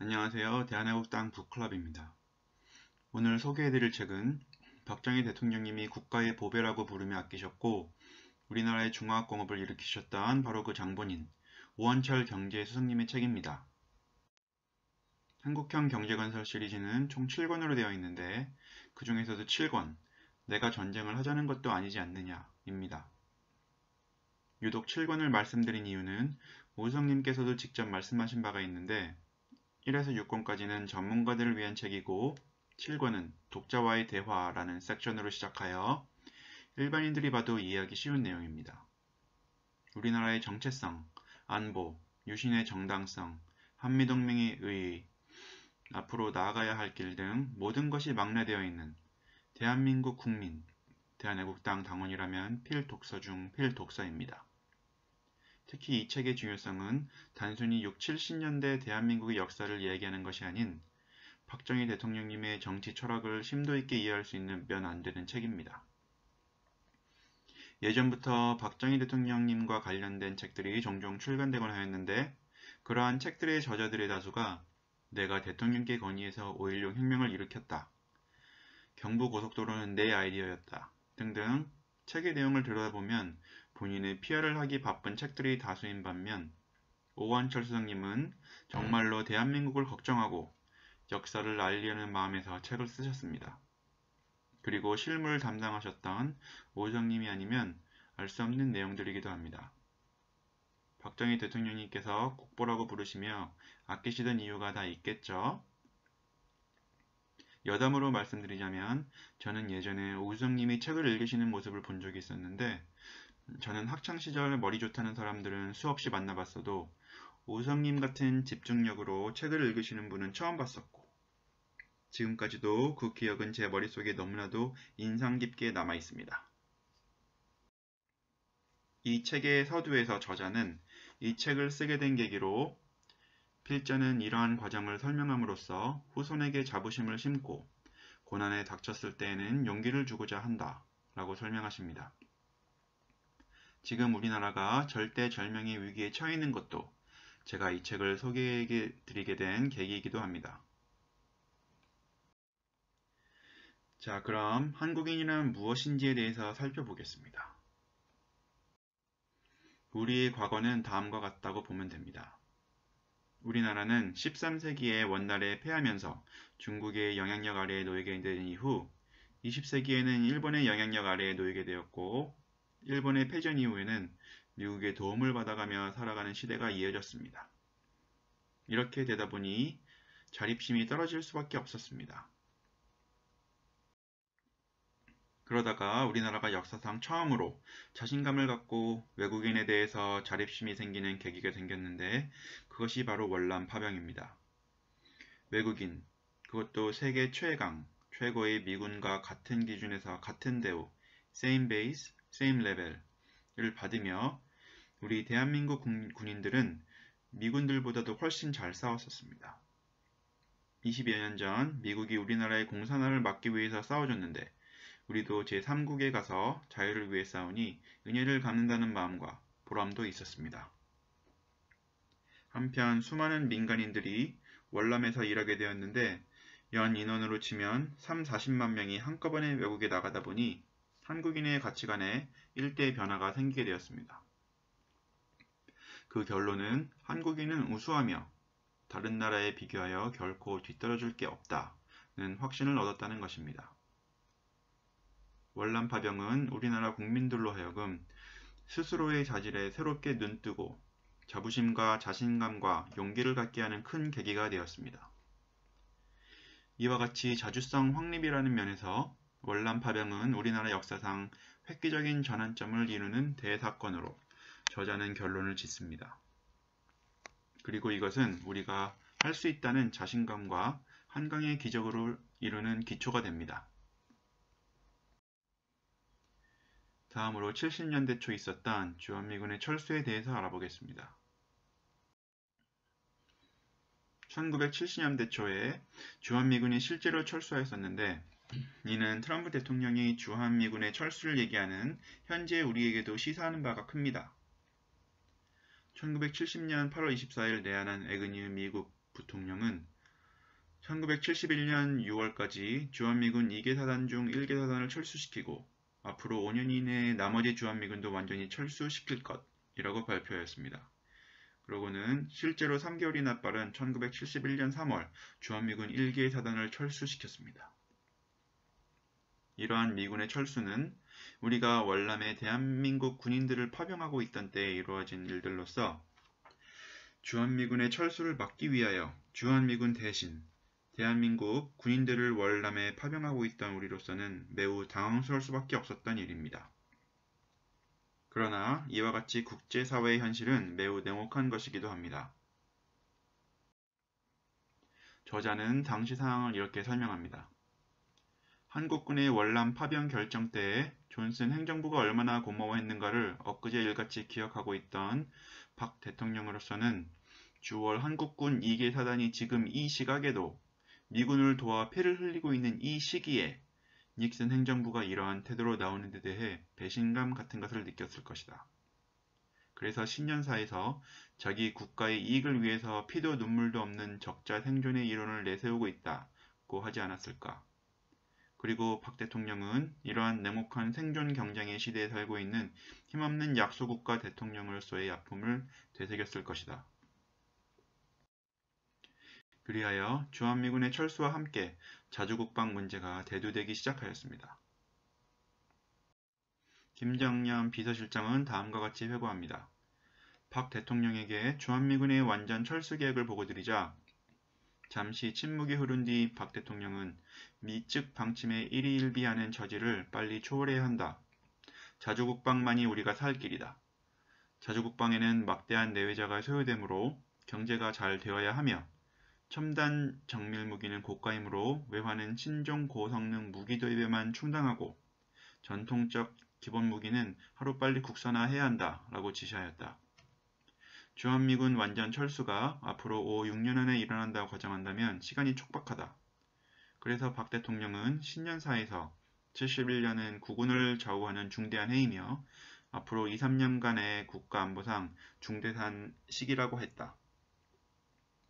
안녕하세요. 대한애국당 북클럽입니다. 오늘 소개해드릴 책은 박정희 대통령님이 국가의 보배라고 부르며 아끼셨고 우리나라의 중화학공업을 일으키셨던 바로 그 장본인 오원철 경제 수석님의 책입니다. 한국형 경제건설 시리즈는 총 7권으로 되어 있는데 그 중에서도 7권 내가 전쟁을 하자는 것도 아니지 않느냐 입니다. 유독 7권을 말씀드린 이유는 오성님께서도 직접 말씀하신 바가 있는데 1에서 6권까지는 전문가들을 위한 책이고 7권은 독자와의 대화라는 섹션으로 시작하여 일반인들이 봐도 이해하기 쉬운 내용입니다. 우리나라의 정체성, 안보, 유신의 정당성, 한미동맹의 의의, 앞으로 나아가야 할 길 등 모든 것이 망라되어 있는 대한민국 국민, 대한애국당 당원이라면 필독서 중 필독서입니다. 특히 이 책의 중요성은 단순히 6, 70년대 대한민국의 역사를 이야기하는 것이 아닌 박정희 대통령님의 정치 철학을 심도 있게 이해할 수 있는 면 안 되는 책입니다. 예전부터 박정희 대통령님과 관련된 책들이 종종 출간되곤 하였는데 그러한 책들의 저자들의 다수가 내가 대통령께 건의해서 5.16 혁명을 일으켰다. 경부고속도로는 내 아이디어였다. 등등 책의 내용을 들여다보면 본인의 PR을 하기 바쁜 책들이 다수인 반면 오원철 수석님은 정말로 대한민국을 걱정하고 역사를 알리려는 마음에서 책을 쓰셨습니다. 그리고 실무를 담당하셨던 오정님이 아니면 알 수 없는 내용들이기도 합니다. 박정희 대통령님께서 국보라고 부르시며 아끼시던 이유가 다 있겠죠? 여담으로 말씀드리자면 저는 예전에 오정님이 책을 읽으시는 모습을 본 적이 있었는데 저는 학창시절 머리 좋다는 사람들은 수없이 만나봤어도 오성님 같은 집중력으로 책을 읽으시는 분은 처음 봤었고 지금까지도 그 기억은 제 머릿속에 너무나도 인상 깊게 남아 있습니다. 이 책의 서두에서 저자는 이 책을 쓰게 된 계기로 필자는 이러한 과정을 설명함으로써 후손에게 자부심을 심고 고난에 닥쳤을 때에는 용기를 주고자 한다 라고 설명하십니다. 지금 우리나라가 절대절명의 위기에 처해 있는 것도 제가 이 책을 소개해 드리게 된 계기이기도 합니다. 자, 그럼 한국인이란 무엇인지에 대해서 살펴보겠습니다. 우리의 과거는 다음과 같다고 보면 됩니다. 우리나라는 13세기에 원나라에 패하면서 중국의 영향력 아래에 놓이게 된 이후 20세기에는 일본의 영향력 아래에 놓이게 되었고 일본의 패전 이후에는 미국의 도움을 받아가며 살아가는 시대가 이어졌습니다. 이렇게 되다 보니 자립심이 떨어질 수밖에 없었습니다. 그러다가 우리나라가 역사상 처음으로 자신감을 갖고 외국인에 대해서 자립심이 생기는 계기가 생겼는데 그것이 바로 월남 파병입니다. 외국인, 그것도 세계 최강, 최고의 미군과 같은 기준에서 같은 대우, same base, same level을 받으며 우리 대한민국 군인들은 미군들보다도 훨씬 잘 싸웠었습니다. 20여 년 전 미국이 우리나라의 공산화를 막기 위해서 싸워줬는데 우리도 제3국에 가서 자유를 위해 싸우니 은혜를 갚는다는 마음과 보람도 있었습니다. 한편 수많은 민간인들이 월남에서 일하게 되었는데 연 인원으로 치면 3, 40만 명이 한꺼번에 외국에 나가다 보니 한국인의 가치관에 일대 변화가 생기게 되었습니다. 그 결론은 한국인은 우수하며 다른 나라에 비교하여 결코 뒤떨어질 게 없다는 확신을 얻었다는 것입니다. 월남 파병은 우리나라 국민들로 하여금 스스로의 자질에 새롭게 눈뜨고 자부심과 자신감과 용기를 갖게 하는 큰 계기가 되었습니다. 이와 같이 자주성 확립이라는 면에서 월남 파병은 우리나라 역사상 획기적인 전환점을 이루는 대사건으로 저자는 결론을 짓습니다. 그리고 이것은 우리가 할 수 있다는 자신감과 한강의 기적으로 이루는 기초가 됩니다. 다음으로 70년대 초 있었던 주한미군의 철수에 대해서 알아보겠습니다. 1970년대 초에 주한미군이 실제로 철수하였었는데 이는 트럼프 대통령이 주한미군의 철수를 얘기하는 현재 우리에게도 시사하는 바가 큽니다. 1970년 8월 24일 내한한 에그뉴 미국 부통령은 1971년 6월까지 주한미군 2개 사단 중 1개 사단을 철수시키고 앞으로 5년 이내에 나머지 주한미군도 완전히 철수시킬 것이라고 발표하였습니다. 그러고는 실제로 3개월이나 빠른 1971년 3월 주한미군 1개 사단을 철수시켰습니다. 이러한 미군의 철수는 우리가 월남에 대한민국 군인들을 파병하고 있던 때에 이루어진 일들로서 주한미군의 철수를 막기 위하여 주한미군 대신 대한민국 군인들을 월남에 파병하고 있던 우리로서는 매우 당황스러울 수밖에 없었던 일입니다. 그러나 이와 같이 국제사회의 현실은 매우 냉혹한 것이기도 합니다. 저자는 당시 상황을 이렇게 설명합니다. 한국군의 월남 파병 결정 때에 존슨 행정부가 얼마나 고마워했는가를 엊그제 일같이 기억하고 있던 박 대통령으로서는 주월 한국군 2개 사단이 지금 이 시각에도 미군을 도와 피를 흘리고 있는 이 시기에 닉슨 행정부가 이러한 태도로 나오는 데 대해 배신감 같은 것을 느꼈을 것이다. 그래서 신년사에서 자기 국가의 이익을 위해서 피도 눈물도 없는 적자 생존의 이론을 내세우고 있다고 하지 않았을까. 그리고 박 대통령은 이러한 냉혹한 생존 경쟁의 시대에 살고 있는 힘없는 약소국가 대통령으로서의 아픔을 되새겼을 것이다. 그리하여 주한미군의 철수와 함께 자주국방 문제가 대두되기 시작하였습니다. 김정년 비서실장은 다음과 같이 회고합니다. 박 대통령에게 주한미군의 완전 철수 계획을 보고드리자 잠시 침묵이 흐른 뒤 박 대통령은 미측 방침에 일희일비하는 저지를 빨리 초월해야 한다. 자주국방만이 우리가 살 길이다. 자주국방에는 막대한 내외자가 소요되므로 경제가 잘 되어야 하며 첨단 정밀 무기는 고가이므로 외화는 신종 고성능 무기 도입에만 충당하고 전통적 기본 무기는 하루빨리 국산화해야 한다 라고 지시하였다. 주한미군 완전 철수가 앞으로 5, 6년 안에 일어난다고 가정한다면 시간이 촉박하다. 그래서 박 대통령은 신년사에서 71년은 국군을 좌우하는 중대한 해이며 앞으로 2, 3년간의 국가안보상 중대산 시기라고 했다.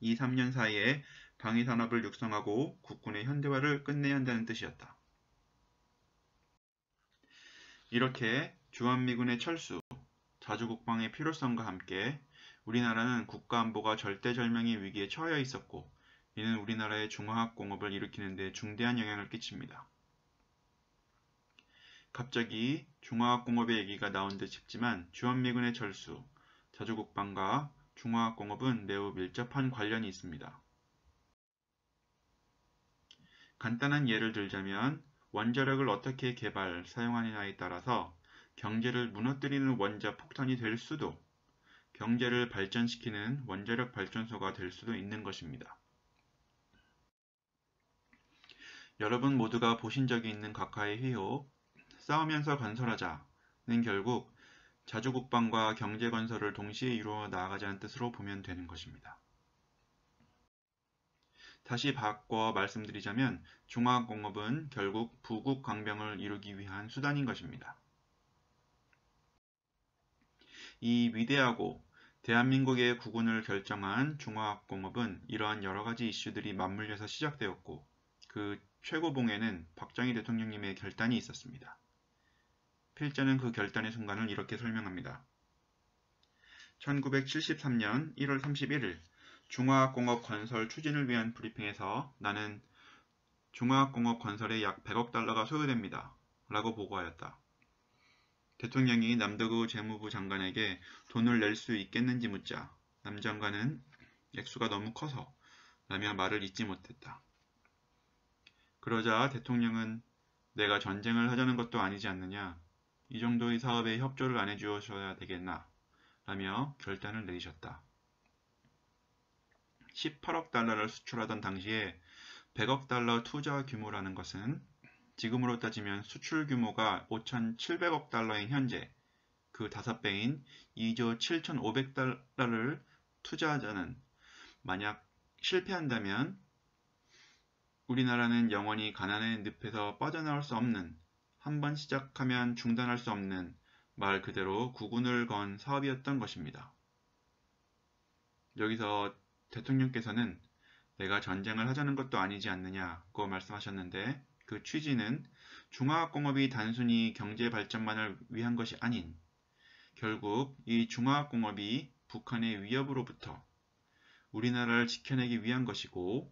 2, 3년 사이에 방위산업을 육성하고 국군의 현대화를 끝내야 한다는 뜻이었다. 이렇게 주한미군의 철수, 자주국방의 필요성과 함께 우리나라는 국가안보가 절대절명의 위기에 처해 있었고 이는 우리나라의 중화학 공업을 일으키는 데 중대한 영향을 끼칩니다. 갑자기 중화학 공업의 얘기가 나온 듯 싶지만 주한미군의 철수, 자주국방과 중화학공업은 매우 밀접한 관련이 있습니다. 간단한 예를 들자면 원자력을 어떻게 개발, 사용하느냐에 따라서 경제를 무너뜨리는 원자 폭탄이 될 수도 경제를 발전시키는 원자력 발전소가 될 수도 있는 것입니다. 여러분 모두가 보신 적이 있는 각하의 회호 싸우면서 건설하자는 결국 자주국방과 경제건설을 동시에 이루어 나아가자는 뜻으로 보면 되는 것입니다. 다시 바꿔 말씀드리자면 중화공업은 결국 부국 강병을 이루기 위한 수단인 것입니다. 이 위대하고 대한민국의 국운을 결정한 중화학공업은 이러한 여러가지 이슈들이 맞물려서 시작되었고 그 최고봉에는 박정희 대통령님의 결단이 있었습니다. 필자는 그 결단의 순간을 이렇게 설명합니다. 1973년 1월 31일 중화학공업 건설 추진을 위한 브리핑에서 나는 중화학공업 건설에 약 100억 달러가 소요됩니다. 라고 보고하였다. 대통령이 남덕우 재무부 장관에게 돈을 낼 수 있겠는지 묻자 남 장관은 액수가 너무 커서 라며 말을 잇지 못했다. 그러자 대통령은 내가 전쟁을 하자는 것도 아니지 않느냐 이 정도의 사업에 협조를 안 해주셔야 되겠나 라며 결단을 내리셨다. 18억 달러를 수출하던 당시에 100억 달러 투자 규모라는 것은 지금으로 따지면 수출 규모가 5,700억 달러인 현재 그 5배인 2조 7,500달러를 투자하자는 만약 실패한다면 우리나라는 영원히 가난의 늪에서 빠져나올 수 없는 한번 시작하면 중단할 수 없는 말 그대로 구군을 건 사업이었던 것입니다. 여기서 대통령께서는 내가 전쟁을 하자는 것도 아니지 않느냐고 말씀하셨는데 그 취지는 중화학공업이 단순히 경제 발전만을 위한 것이 아닌 결국 이 중화학공업이 북한의 위협으로부터 우리나라를 지켜내기 위한 것이고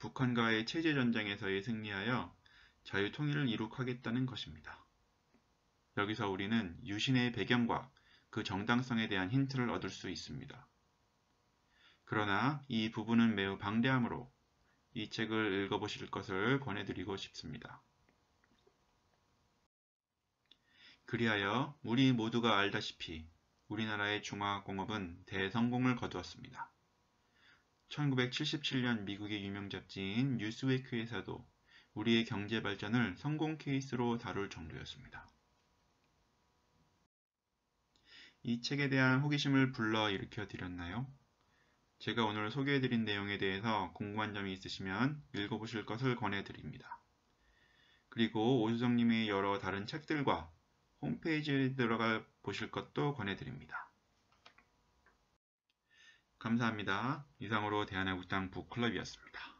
북한과의 체제전쟁에서의 승리하여 자유통일을 이룩하겠다는 것입니다. 여기서 우리는 유신의 배경과 그 정당성에 대한 힌트를 얻을 수 있습니다. 그러나 이 부분은 매우 방대하므로 이 책을 읽어보실 것을 권해드리고 싶습니다. 그리하여 우리 모두가 알다시피 우리나라의 중화공업은 대성공을 거두었습니다. 1977년 미국의 유명 잡지인 뉴스웨크에서도 우리의 경제 발전을 성공 케이스로 다룰 정도였습니다. 이 책에 대한 호기심을 불러 일으켜 드렸나요? 제가 오늘 소개해드린 내용에 대해서 궁금한 점이 있으시면 읽어보실 것을 권해드립니다. 그리고 오수정님의 여러 다른 책들과 홈페이지에 들어가 보실 것도 권해드립니다. 감사합니다. 이상으로 대한애국당 북클럽이었습니다.